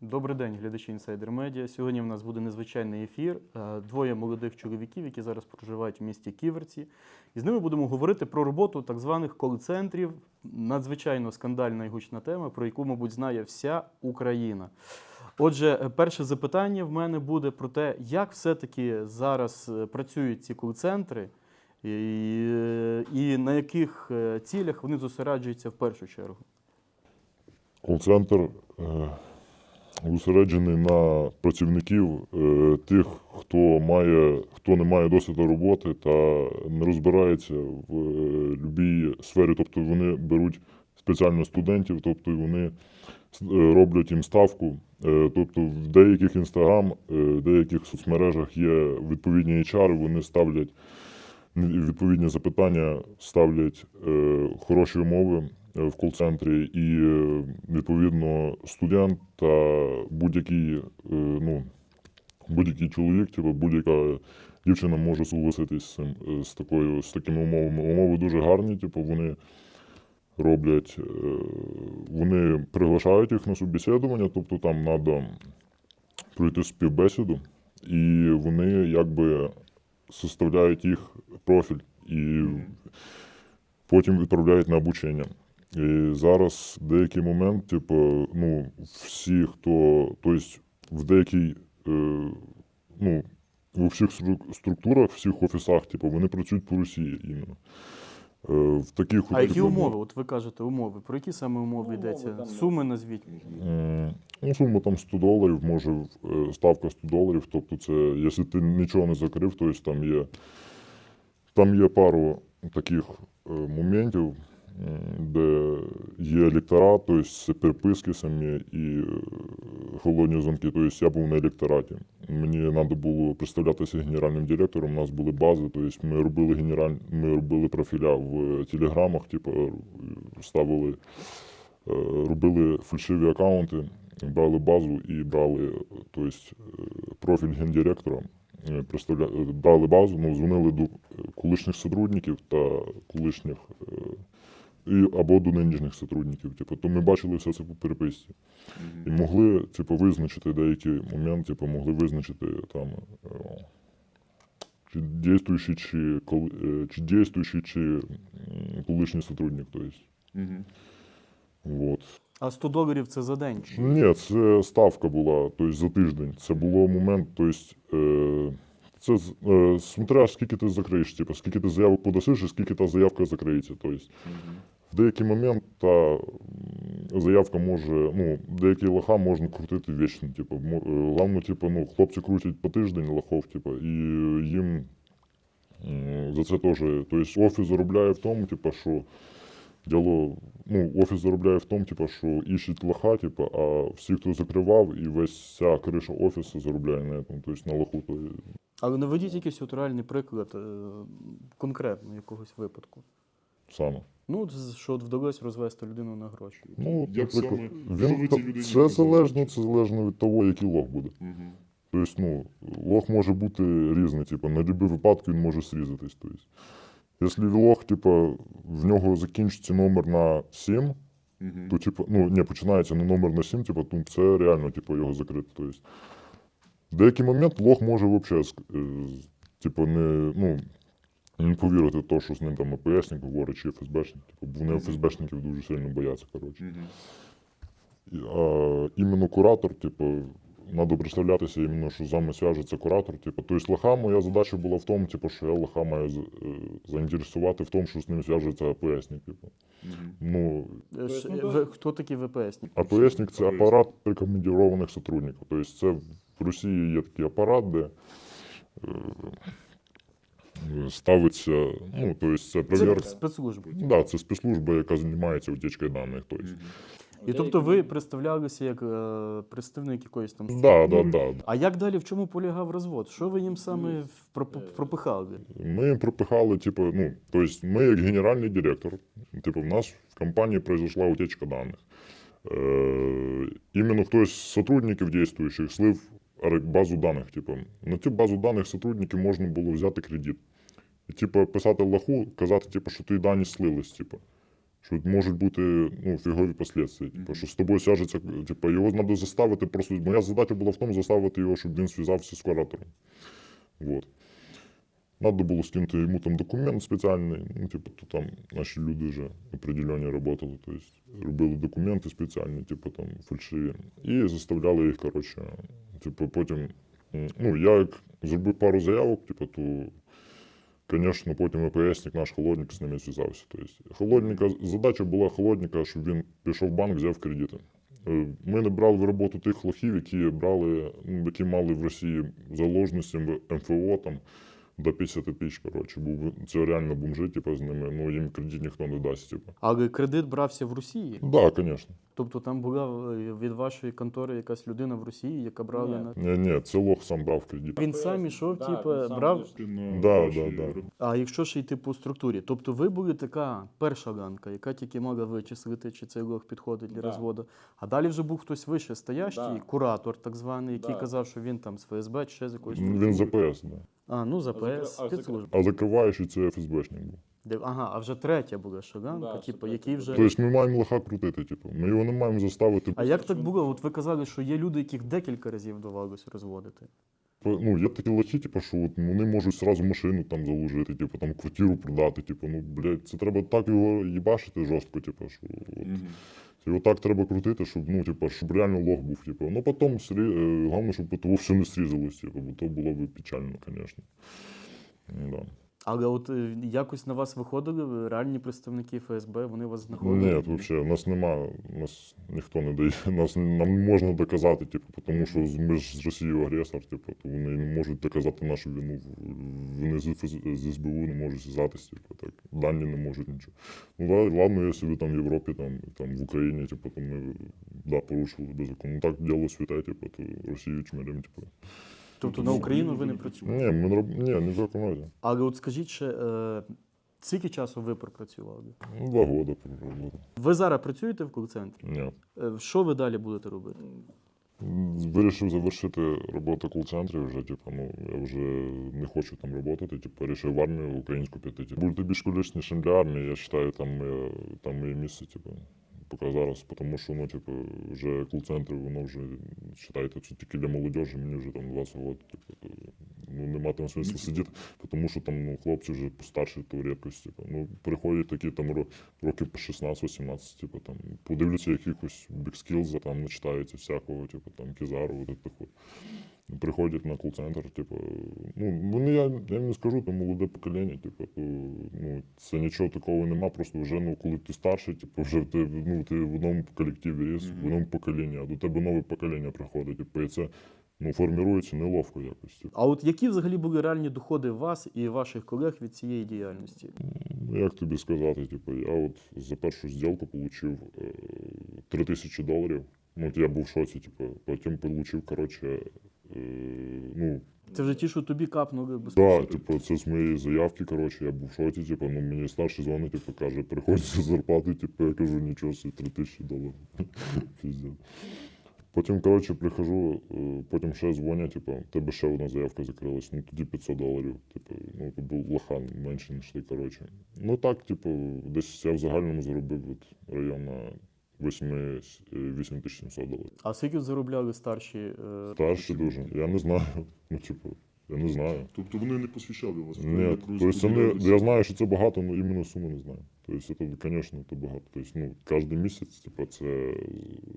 Добрий день, глядачі Insider Media. Сьогодні в нас буде незвичайний ефір. Е, Двоє молодих чоловіків, які зараз проживають в місті Ківерці. І з ними будемо говорити про роботу так званих кол-центрів. Надзвичайно скандальна і гучна тема, про яку, мабуть, знає вся Україна. Отже, е, перше запитання в мене буде про те, як все-таки зараз е, працюють ці кол-центри, і, і на яких цілях вони зосереджуються в першу чергу. Кол-центр зосереджений на працівників е, тих, хто має, хто не має досвіду роботи та не розбирається в е, будь-якій сфері. Тобто вони беруть спеціально студентів, тобто вони е, роблять їм ставку. Тобто в деяких інстаграм, в деяких соцмережах є відповідні HR, вони ставлять відповідні запитання, ставлять хороші умови в кол-центрі, і е, відповідно студент та будь-який, е, ну, будь-який чоловік, типу, будь-яка дівчина може согласитись з, цим, е, з, такою, з такими умовами. Умови дуже гарні, типу, вони роблять, е, вони приглашають їх на собеседування, тобто там треба пройти співбесіду, і вони якби составляють їх профіль і потім відправляють на обучення. І зараз деякий момент, типу, ну, всі, хто, тобто в деякій, е, ну, в всіх структурах, в всіх офісах, типу, вони працюють по Росії іменно. Е, в таких А які типу, умови? От ви кажете умови. Про які саме умови Ну, йдеться? Суми назвіть. М, Ну, сума там 100 доларів, може е, ставка 100 доларів. Тобто, це, якщо ти нічого не закрив, то есть там є, там є пару таких е, моментів, де є електора, тобто переписки самі і е, холодні дзвонки. Тобто я був на електораті. Мені треба було представлятися генеральним директором. У нас були бази, тобто ми робили генераль... ми робили профіля в телеграмах, типу, ставили е, робили фальшиві аккаунти, брали базу і брали тобто, е, профіль гендиректора, е, представля... е, брали базу, ну, дзвонили до е, колишніх сотрудників та колишніх е, і, або до нинішніх сотрудників. Типу, то ми бачили все це по переписці. І могли типу, визначити деякі моменти, типу, могли визначити там. е, Чи дійствуючий, чи, е, чи дійствуючий, чи колишній сотрудник. Тобто. Мгм. Вот. А 100 доларів це за день. чи? Ні, це ставка була, тобто за тиждень. Це було момент, тобто, е, це з- е, смотря скільки ти закриєш, типу, скільки ти заявок подасиш і скільки та заявка закриється. Тобто, Мгм. В деякий момент та заявка може, ну, деякі лоха можна крутити вічно. Типу, е, типу, ну, хлопці крутять по тиждень лохов, типу, і їм за це теж. Тобто офіс заробляє в тому, типу, що діло, ну, офіс заробляє в тому, типу, що іщуть лоха, типу, а всі, хто закривав, і весь вся криша офісу заробляє на цьому, тобто на лоху. То, Але наведіть якийсь от реальний приклад е, конкретно якогось випадку. Саме. Ну, що от вдалося розвести людину на гроші. Ну, Як саме? Що ви цій це залежно, це залежно від того, який лох буде. Мгм. Тобто, ну, лох може бути різний, типу, на будь-який випадок він може срізатись. Тобто, якщо лох, типу, в нього закінчиться номер на 7, Мгм. то типу, ну, не, починається на номер на 7, типу, ну, це реально типу, його закрити. Тобто, в деякий момент лох може взагалі типу, не, ну, не повірити в те, що з ним там АПСник говорить, чи ФСБшник. Типу, вони ФСБшників дуже сильно бояться. Коротше. І, А іменно куратор, типу, треба представлятися іменно, що з вами зв'яжеться куратор. Типу, тобто лоха, моя задача була в тому, типу, що я лоха маю е, заінтересувати в тому, що з ним зв'яжеться АПСник. Типу. Ну, Е, ш- ну, ви- Хто такий ВПСник? АПСник це апарат прикомандірованих сотрудників. Тобто це в Росії є такий апарат, де е, ставиться, ну, тобто це Це перевірка. спецслужби. Да, це спецслужба, яка займається утічкою даних. Тобто. І тобто ви представлялися як е, представник якоїсь там. Да, да, да. А як далі в чому полягав розвод? Що ви їм саме в- пропихали? Ми їм пропихали, типу, ну, тобто ми як генеральний директор, типу, в нас в компанії произошла утечка даних. Е, іменно хтось з сотрудників дійствуючих слив базу даних. Типу, на цю базу даних сотрудників можна було взяти кредит. І, типу, писати лаху, казати, типу, що ті дані слились, типу. Що можуть бути ну, фігові послідствия. Типу, що з тобою сяжеться, типу, його треба заставити. Просто моя задача була в тому заставити його, щоб він зв'язався з куратором. Вот. Надо було скинути йому там документ спеціальний. Ну, типу, то там наші люди вже определені работали, тобто робили документи спеціальні, типу там фальшиві. І заставляли їх, коротше, типу, потім. Ну, я як зробив пару заявок, типу, то, звісно, потім ВПСник наш холодник з ними зв'язався. Тобто, холодника, задача була холодника, щоб він пішов в банк, взяв кредити. Е, Ми не брали в роботу тих лохів, які брали, ну, які мали в Росії заложності МФО там до 50 тисяч. Коротше, був це реально бомжи, типу, з ними. Ну їм кредит ніхто не дасть. Типу. Але кредит брався в Росії. Так, да, звісно. Тобто там була е, від вашої контори якась людина в Росії, яка брала Ні. на. Ні, ні, це лох сам брав кредит. Він сам ішов, Да, типу, брав. Да, да, да. А якщо ще йти по структурі, тобто ви були така перша ранка, яка тільки мала вичислити, чи цей лох підходить для Да. розводу. А далі вже був хтось вище стоящий, Да. куратор, так званий, який Да. казав, що він там з ФСБ чи ще з якоїсь Він за ПС, да. А, ну за А ПС, а спецслужба. А закриваючий це ФСБшник був. Де- Ага, а вже третя була шаранка, Да, ще типу, який вже. Тобто ми маємо лоха крутити, типу. Ми його не маємо заставити. А як так було? От ви казали, що є люди, яких декілька разів вдавалося розводити. Ну, є такі лохи, типу, що от вони можуть сразу машину там заложити, типу, там квартиру продати, типу, ну, блядь, це треба так його їбашити жорстко, типу, що от, Мгм. Його так треба крутити, щоб, ну, типу, щоб реально лох був, типу. Ну, потім, срі... е, головне, щоб того все не срізалось, типу, бо то було б печально, звісно. Да. Але от е, якось на вас виходили реальні представники ФСБ, вони вас знаходили. Ні, взагалі, нас нема, нас ніхто не дає. Нас нам не можна доказати, типу, тому що ми ж з Росією агресор, типу, то вони не можуть доказати нашу вину. Вони з, з СБУ не можуть зв'язатися, типу, так. Дані не можуть нічого. Ну да, ладно, якщо ви там в Європі, там, там в Україні, типу, то ми да, порушили без закону. Ну так діло святе, типу, то Росію чмирим, типу. Тобто на Україну ну, ви не працюєте. Ні, ми не роб... Ні, не в якому разі. Але от скажіть ще, е, скільки часу ви пропрацювали? Ну, Два роки проработав. Ви зараз працюєте в кол-центрі? Ні. Е, Що ви далі будете робити? Вирішив завершити роботу кол-центрі вже, типу, ну, я вже не хочу там працювати, типу, вирішив в армію українську піти. Типу. Бути більш колишнішим для армії, я вважаю, там, моє- там моє місце, типу, поки зараз, тому що, ну, типу, вже кол-центр, воно вже, вважайте, це тільки для молодежі, мені вже там 20 років, типу, то, ну, нема там смислу сидіти, тому що там, ну, хлопці вже постарші, то рідкость, типу, ну, приходять такі там ро- років по 16-18, типу, там, подивляться якихось бікскілза, там начитаються всякого, типу, там, Кізару, от такого. Приходять на кол-центр, типу, ну, вони, я, я не скажу, там молоде покоління, типу, то, ну, це нічого такого нема, просто вже, ну, коли ти старший, типу, вже ти, ну, ти в одному колективі ріс, в одному поколінні, а до тебе нове покоління приходить, типу, і це, ну, формірується неловко якось, типу. А от які взагалі були реальні доходи вас і ваших колег від цієї діяльності? Ну, Як тобі сказати, типу, я от за першу зділку отримав 3 тисячі доларів. Ну, от я був в шоці, типу, потім отримав, коротше, е, ну, Це вже ті, що тобі капнули да, безпосередньо. типу, це з моєї заявки, коротше, я був в шоці, типу, ну, мені старший дзвонить, типу, каже, приходь за зарплати, типу, я кажу, нічого собі, 3 тисячі доларів. Піздець. Потім, коротше, прихожу, е, потім ще дзвонять, типу, в тебе ще одна заявка закрилась, ну тоді 500 доларів. Типу, ну то був лохан менше, ніж ти, коротше. Ну так, типу, десь я в загальному заробив от, району 8, е, 8700 доларів. А скільки заробляли старші? е, Старші дуже, я не знаю. Ну, типу, я не знаю. Тобто вони не посвящали вас? Ні, тобто це не, я знаю, що це багато, але іменно суму не знаю. Тобто, це, звісно, це багато. Тобто, ну, кожен місяць, типу, це,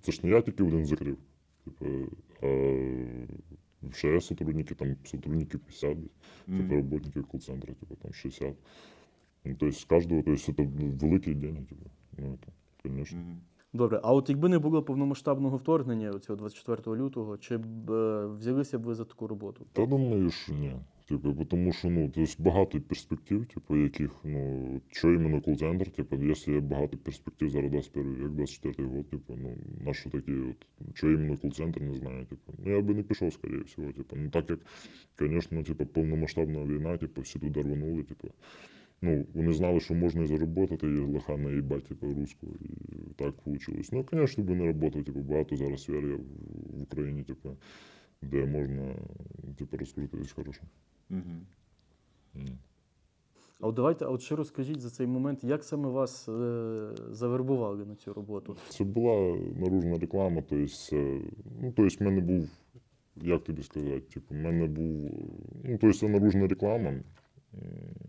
це ж не я тільки один закрив. Типу, а ще сотрудники, там, сотрудники 50, десь, типу, роботників кол-центру, типу, там 60. Ну, тобто, з кожного, тобто, це великі деньги, типу. Ну, це, звісно. Добре, а от якби не було повномасштабного вторгнення цього 24 лютого, чи б е, взялися б ви за таку роботу? Та думаю, що ні. Типу, тому що ну, тобто багато перспектив, типу, яких, ну, що іменно кол-центр, типу, якщо є багато перспектив зараз 21 вік, 24 год, типу, ну, на що такі, от, що іменно кол-центр, не знаю, типу. Ну, я би не пішов, скоріше всього, типу, ну, так як, звісно, типу, повномасштабна війна, типу, всі туди рванули, типу, ну, вони знали, що можна і заробити, і лоха наїбати, типу, русську, і так вийшло. Ну, звісно, би не працював, типу, багато зараз сфер є в, Україні, типу, де можна, типу, розкрутитись хорошо. Угу. А от давайте, а от ще розкажіть за цей момент, як саме вас е, завербували на цю роботу? Це була наружна реклама, тобто, ну, тобто в мене був, як тобі сказати, типу, в мене був, ну, тобто це наружна реклама.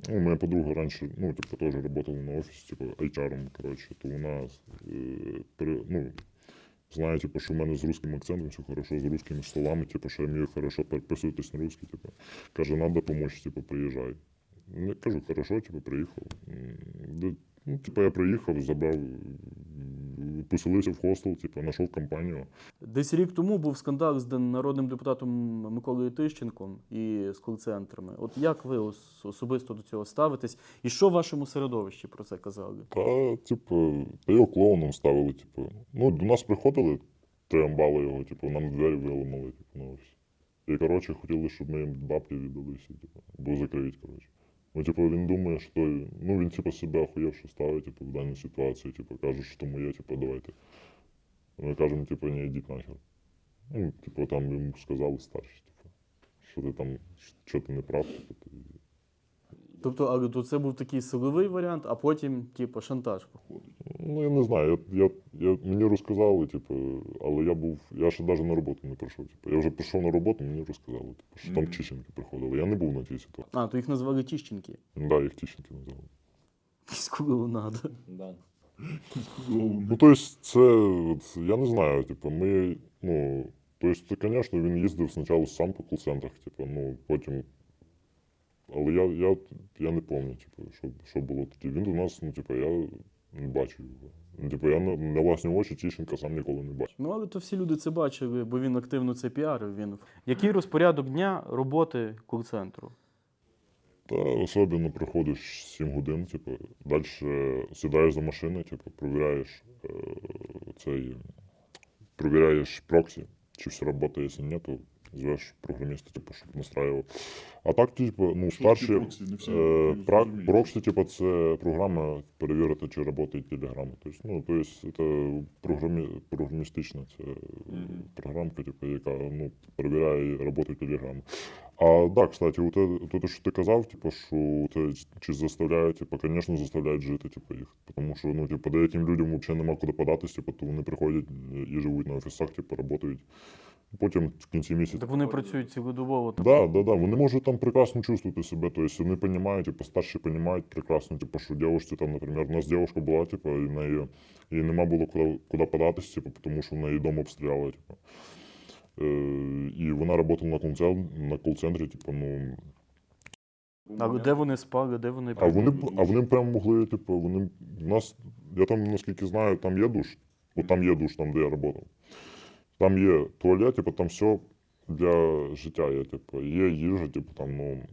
Ну, моя подруга раніше, ну, типу, теж працювала на офісі, типу, HR, коротше, то вона е, ну, знає, типу, що в мене з русским акцентом все хорошо, з русскими словами, типу, що я вмію хорошо переписуватись на русский, типу. Каже, треба допомогти, типу, приїжджай. Я кажу, хорошо, типу, приїхав. Ну, типу, я приїхав, забрав, поселився в хостел, типу, знайшов компанію. Десь рік тому був скандал з народним депутатом Миколою Тищенком і з кол-центрами. От як ви особисто до цього ставитесь? І що в вашому середовищі про це казали? Та, типу, та його клоуном ставили, типу. Ну, до нас приходили, триамбали його, типу, нам двері виламали, типу, на офісі. І, коротше, хотіли, щоб ми їм бабки віддали всі, типу, бо закриють, коротше. Ну, типу, він думає, що ну, він, типу, себе охуєвши ставить, типу, в даній ситуації, типу, каже, що моє, типу, давайте. Ми кажемо, типу, не йдіть нахер. Ну, типу, там йому сказали старші, типу, що ти там, що ти не прав, типу, ти Тобто, але то це був такий силовий варіант, а потім, типу, шантаж виходить. Ну, я не знаю. Я, я, я, мені розказали, типу, але я був, я ще навіть на роботу не прийшов. Типу. Я вже прийшов на роботу, мені розказали, типу, що там Мгм. Чищенки приходили. Я не був на тій ситуації. А, то їх назвали Тіщенки. Да, їх Тищенки назвали. Скоро надо. Да. Ну, тобто, це, от, я не знаю, типу, ми, ну, тобто, це, звісно, він їздив спочатку сам по кол-центрах, типу, ну, потім. Але я, я, я не пам'ятаю, типу, що, що було тоді. Він до нас, ну, типу, я не бачив його. Ну, Типу, я на, на власні очі Тищенка сам ніколи не бачив. Ну, але то всі люди це бачили, бо він активно це піарив. Він... Який розпорядок дня роботи кол-центру? Та особливо приходиш 7 годин, типу, далі сідаєш за машину, типу, провіряєш е, цей, провіряєш проксі, чи все працює, якщо ні, то звеш програміста, типу, щоб настраював. А так, типу, ну, старші. проксі? Е, проксі, типу, це програма перевірити, чи працює телеграма. Тобто, ну, тобто, це програмі... програмістична це програмка, типу, яка ну, перевіряє роботу телеграми. А да, кстати, у те, то, що ти казав, типу, що це чи заставляють, типу, звісно, заставляють жити, типу, їх. Тому що, ну, типу, деяким людям взагалі нема куди податись, типу, то вони приходять і живуть на офісах, типу, працюють. Потім в кінці місяця Так вони працюють цілодобово. там. Да, да, да. Вони можуть там прекрасно чувствувати себе. То есть вони розуміють, типу, старші розуміють прекрасно, типу, що дівчинці там, наприклад, у нас дівчинка була, типу, і неї їй нема було куди, куди податись, типу, тому що в неї дом обстріляли, типу. Е, і вона працювала на кол-центрі, типу, ну. А де вони спали, де вони А вони, а вони прямо могли, типу, вони. У нас, я там, наскільки знаю, там є душ. Бо там є душ, там, де я працював. Там є туалет, типу, там все для життя є, типу, є їжа, типу, там, ну,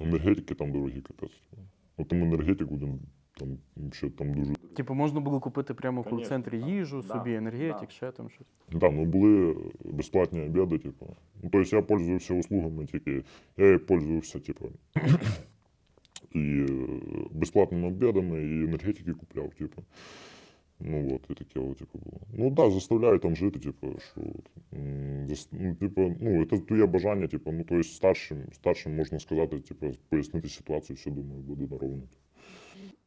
енергетики там дорогі, капець. Типу. Ну, там енергетику, там, там, ще там дуже. Типу, можна було купити прямо в кол-центрі їжу, Да, собі енергетик, да. ще там щось. Да, ну були безплатні обіди, типу. Ну, тобто я пользувався услугами тільки. Я і пользувався, типу. І е, безплатними обідами, і енергетики купляв, типу. Ну от, і таке, от, типу, було. Ну так, да, заставляють там жити, типу, що. от, зас- Ну, типу, ну, це твоє бажання, типу, ну, тобто старшим, старшим можна сказати, типу, пояснити ситуацію, все думаю, буде наровно.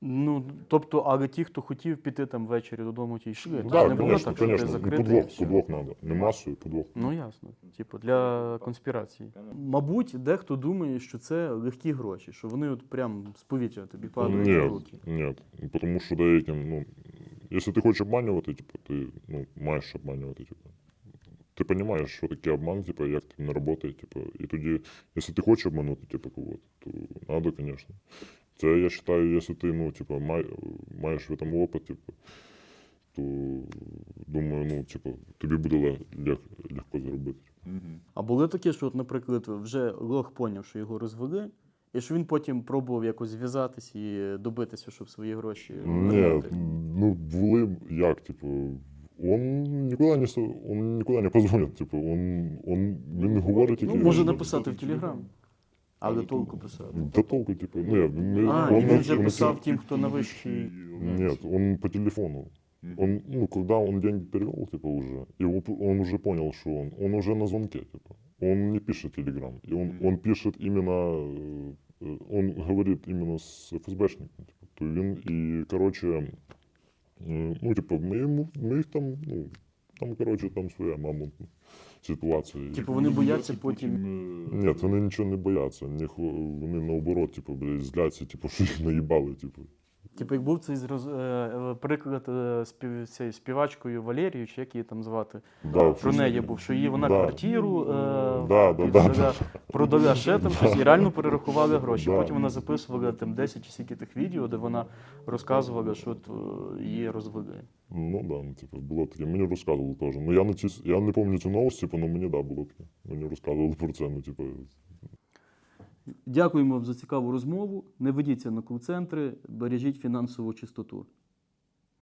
Ну, тобто, але ті, хто хотів піти там ввечері додому, ті йшли. Ну, Тобто так, не було звісно, так, що ти звісно. закритий. і Подвох, все. подвох треба. Не масою, подвох. Ну ясно. Типу, для конспірації. Мабуть, дехто думає, що це легкі гроші, що вони от прям з повітря тобі падають в Ні, руки. ні. Тому що деяким, ну, якщо ти хочеш обманювати, типу, ти ну, маєш обманювати, типу. Ти розумієш, що таке обман, типу, як ти не працює, типу, і тоді, якщо ти хочеш обманути, типу, кого-то, треба, звісно. Це я вважаю, якщо ти, ну, типу, маєш в цьому опит, типу, то думаю, ну, типу, тобі буде лег- лег- легко заробити. А були такі, що, от, наприклад, вже лох поняв, що його розвели, і що він потім пробував якось зв'язатись і добитися, щоб свої гроші Ні, ну були як, типу, он нікуди не с- он нікуди не позвонить, типу, он, он він говорить Ну, може написати в Телеграм. Але Але толку толку. писати. До толку, типу, ні, ми, А, он, і він вже писав тим, хто на вищій. Нет, он по телефону. Он, ну, когда он деньги перевел, типа, уже, и вот он уже понял, что он, он уже на звонке, типа. Он не пишет телеграм, и он, он пишет именно э, э, он говорит именно с ФСБшником. Типу. То він і, коротше, е, ну, типу, ми, йому, ми їх там, ну, там, коротше, там своя мама ситуація. Типу вони бояться потім. Ні, вони нічого не бояться. Ні, вони наоборот, типу, блядь, зляться, типу, що їх наїбали, типу. Типу, як був цей зроз... е, е, приклад е, спів... цією співачкою Валерією, чи як її там звати. Да, Про неї був, що її вона Да. квартиру е, Да, да, да, продала, продала ще там щось і реально перерахували гроші. Да. Потім вона записувала там 10 чи скільки тих відео, де вона розказувала, що от, е, її розвели. Ну да, ну, типу, було таке. Мені розказували теж. Ну я не ці, я не пам'ятаю цю новость, типу, але мені да, було таке. Мені розказували про це, ну, типу, Дякуємо вам за цікаву розмову. Не ведіться на кол-центри, бережіть фінансову чистоту.